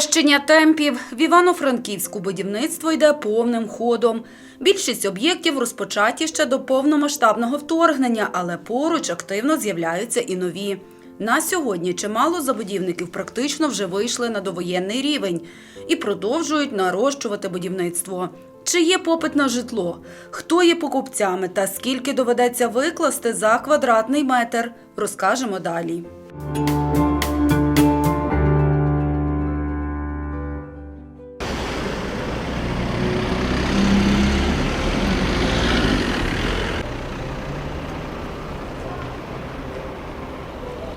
Нарощення темпів в Івано-Франківську будівництво йде повним ходом. Більшість об'єктів розпочаті ще до повномасштабного вторгнення, але поруч активно з'являються і нові. На сьогодні чимало забудівників практично вже вийшли на довоєнний рівень і продовжують нарощувати будівництво. Чи є попит на житло? Хто є покупцями та скільки доведеться викласти за квадратний метр? Розкажемо далі.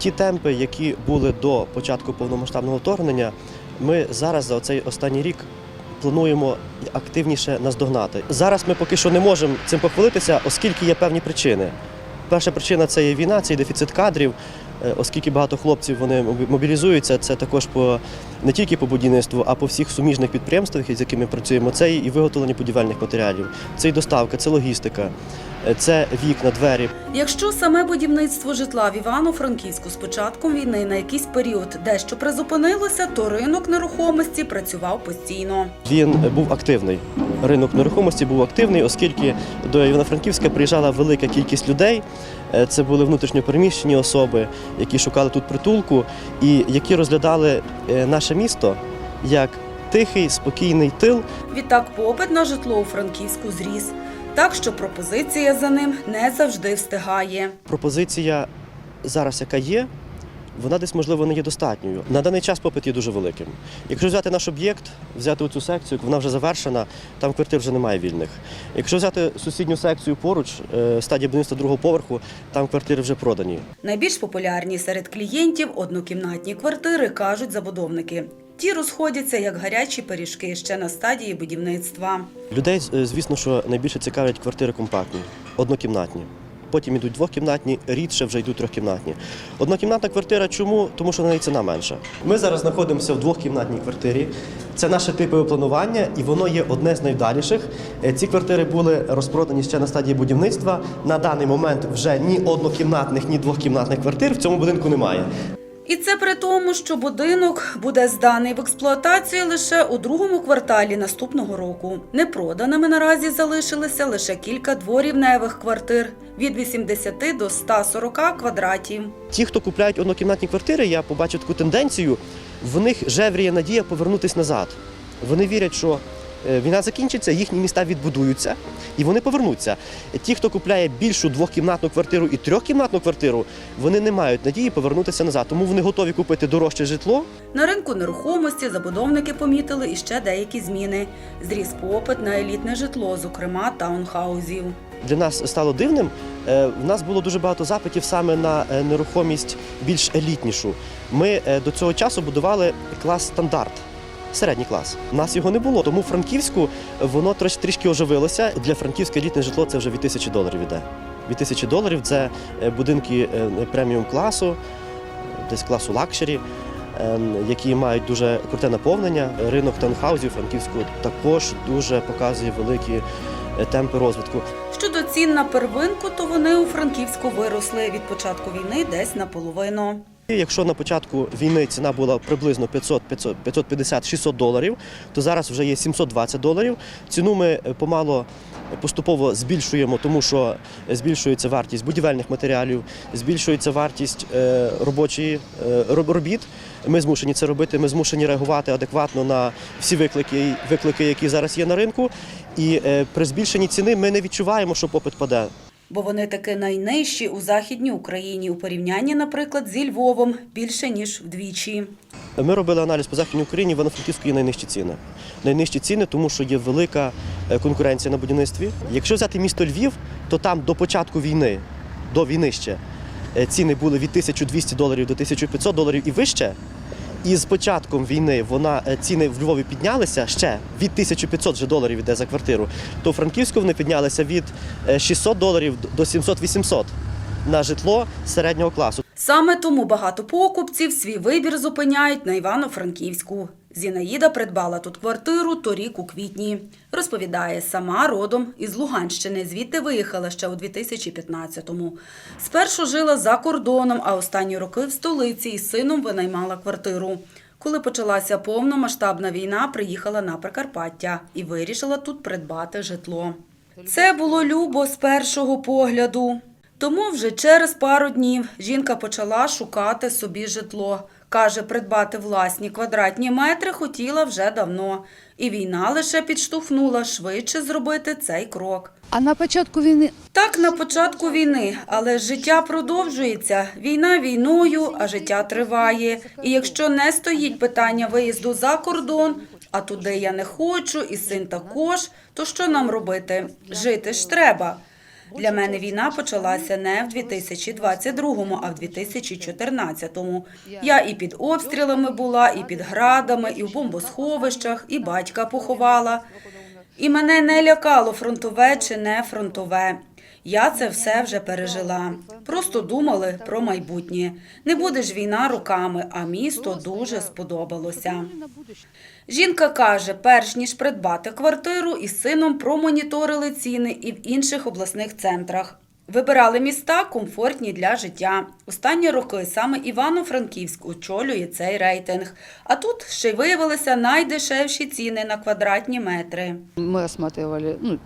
Ті темпи, які були до початку повномасштабного вторгнення, ми зараз за цей останній рік плануємо активніше наздогнати. Зараз ми поки що не можемо цим похвалитися, оскільки є певні причини. Перша причина це є війна, це є дефіцит кадрів. Е, Оскільки багато хлопців вони мобілізуються, це також по не тільки по будівництву, а по всіх суміжних підприємствах, з якими працюємо. Це і виготовлення будівельних матеріалів, це і доставка, це логістика, е, це вікна, двері. Якщо саме будівництво житла в Івано-Франківську з початком війни на якийсь період дещо призупинилося, то ринок нерухомості працював постійно. Він був активний. Ринок нерухомості був активний, оскільки до Івано-Франківська приїжджала велика кількість людей. Е, Це були внутрішньопереміщені особи, які шукали тут притулку і які розглядали е, наше місто як тихий, спокійний тил. Відтак попит на житло у Франківську зріс. Так що пропозиція за ним не завжди встигає. Пропозиція зараз, яка є, вона десь можливо не є достатньою. На даний час попит є дуже великим. Якщо взяти наш об'єкт, взяти цю секцію, вона вже завершена, там квартир вже немає вільних. Якщо взяти сусідню секцію поруч, е, стадія будівництва другого поверху, там квартири вже продані. Найбільш популярні серед клієнтів однокімнатні квартири, кажуть забудовники. Ті розходяться як гарячі пиріжки ще на стадії будівництва. Людей, е, звісно, що найбільше цікавлять квартири компактні, однокімнатні. Потім йдуть двохкімнатні, рідше вже йдуть трьохкімнатні. Однокімнатна квартира чому? Тому що на неї ціна менша. Ми зараз знаходимося в двохкімнатній квартирі. Це наше типове планування, і воно є одне з найвдаліших. Е, Ці квартири були розпродані ще на стадії будівництва. На даний момент вже ні однокімнатних, ні двохкімнатних квартир в цьому будинку немає. І це при тому, що будинок буде зданий в експлуатацію лише у другому кварталі наступного року. Непроданими наразі залишилися лише кілька дворівневих квартир від 80 до 140 квадратів. Ті, хто купляють однокімнатні квартири, я побачив таку тенденцію. В них жевріє надія повернутися назад. Вони вірять, що е, війна закінчиться, їхні міста відбудуються і вони повернуться. Ті, хто купляє більшу двохкімнатну квартиру і трьохкімнатну квартиру, вони не мають надії повернутися назад. Тому вони готові купити дорожче житло. На ринку нерухомості забудовники помітили іще деякі зміни. Зріс попит на елітне житло, зокрема таунхаузів. Для нас стало дивним. е, В нас було дуже багато запитів саме на е, нерухомість більш елітнішу. Ми е, до цього часу будували клас стандарт. Середній клас. Нас його не було, тому Франківську воно трішки оживилося. Для Франківська елітне житло це вже від тисячі доларів іде. Від тисячі доларів це е, будинки е, преміум класу, десь класу лакшері, е, які мають дуже круте наповнення. Ринок таунхаузів у Франківську також дуже показує великі е, темпи розвитку. Щодо цін на первинку, то вони у Франківську виросли від початку війни десь наполовину. Якщо на початку війни ціна була приблизно 500, 500, 550, 600 доларів, то зараз вже є 720 доларів. Ціну ми е, помало поступово збільшуємо, тому що збільшується вартість будівельних матеріалів, збільшується вартість е, робочої е, робіт. Ми змушені це робити. Ми змушені реагувати адекватно на всі виклики, виклики, які зараз є на ринку. І при збільшенні ціни ми не відчуваємо, що попит паде. Бо вони таки найнижчі у Західній Україні у порівнянні, наприклад, зі Львовом більше ніж вдвічі. Ми робили аналіз по Західній Україні, в Івано-Франківську є найнижчі ціни. Найнижчі ціни, тому що є велика е, конкуренція на будівництві. Якщо взяти місто Львів, то там до початку війни, до війни ще, е, ціни були від 1200 доларів до 1500 доларів і вище. І з початком війни вона е, ціни в Львові піднялися ще від 1500 вже доларів іде за квартиру. То у Франківську вони піднялися від е, 600 доларів до 700-800 на житло середнього класу. Саме тому багато покупців свій вибір зупиняють на Івано-Франківську. Зінаїда придбала тут квартиру торік у квітні. Розповідає, сама родом із Луганщини, звідти виїхала ще у 2015-му. Спершу жила за кордоном, а останні роки в столиці із сином винаймала квартиру. Коли почалася повномасштабна війна, приїхала на Прикарпаття і вирішила тут придбати житло. Це було любо з першого погляду. Тому вже через пару днів жінка почала шукати собі житло. Каже, придбати власні квадратні метри хотіла вже давно. І війна лише підштовхнула швидше зробити цей крок. А на початку війни Так, на початку війни, але життя продовжується. Війна війною, а життя триває. І якщо не стоїть питання виїзду за кордон, а туди я не хочу, і син також, то що нам робити? Жити ж треба. Для мене війна почалася не в 2022, а в 2014. Я і під обстрілами була, і під градами, і в бомбосховищах, і батька поховала. І мене не лякало фронтове чи не фронтове. Я це все вже пережила. Просто думали про майбутнє. Не буде ж війна роками, а місто дуже сподобалося. Жінка каже, перш ніж придбати квартиру, із сином промоніторили ціни і в інших обласних центрах. Вибирали міста комфортні для життя. Останні роки саме Івано-Франківськ очолює цей рейтинг. А тут ще й виявилися найдешевші ціни на квадратні метри. ми осматривали ну,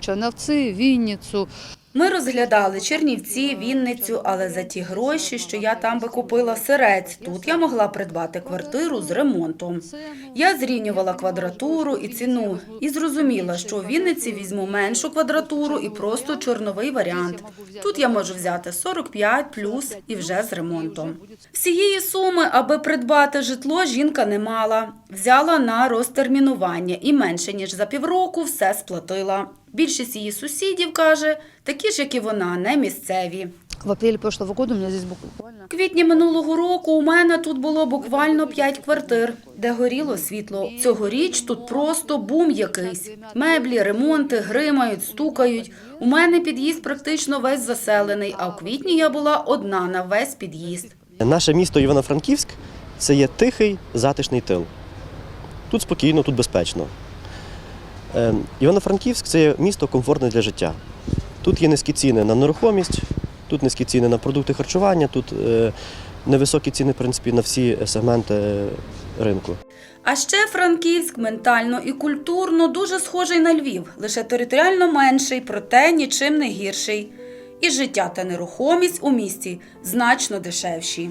Черновці, Вінницю. Ми розглядали Чернівці, Вінницю, але за ті гроші, що я там би купила сирець, тут я могла придбати квартиру з ремонтом. Я зрівнювала квадратуру і ціну і зрозуміла, що у Вінниці візьму меншу квадратуру і просто чорновий варіант. Тут я можу взяти 45 плюс і вже з ремонтом. Всієї суми, аби придбати житло, жінка не мала. Взяла на розтермінування і менше ніж за півроку все сплатила. Більшість її сусідів каже, такі ж, як і вона, не місцеві. В апреле прошлого года у меня здесь буквально квітні минулого року у мене тут було буквально п'ять квартир, де горіло світло. Цьогоріч тут просто бум якийсь. Меблі, ремонти, гримають, стукають. У мене під'їзд практично весь заселений, а в квітні я була одна на весь під'їзд. Наше місто Івано-Франківськ це є тихий, затишний тил. Тут спокійно, тут безпечно. Е, Івано-Франківськ це місто комфортне для життя. Тут є низькі ціни на нерухомість, тут низькі ціни на продукти харчування, тут е, невисокі ціни, в принципі, на всі сегменти ринку. А ще Франківськ ментально і культурно дуже схожий на Львів, лише територіально менший, проте нічим не гірший. І життя та нерухомість у місті значно дешевші.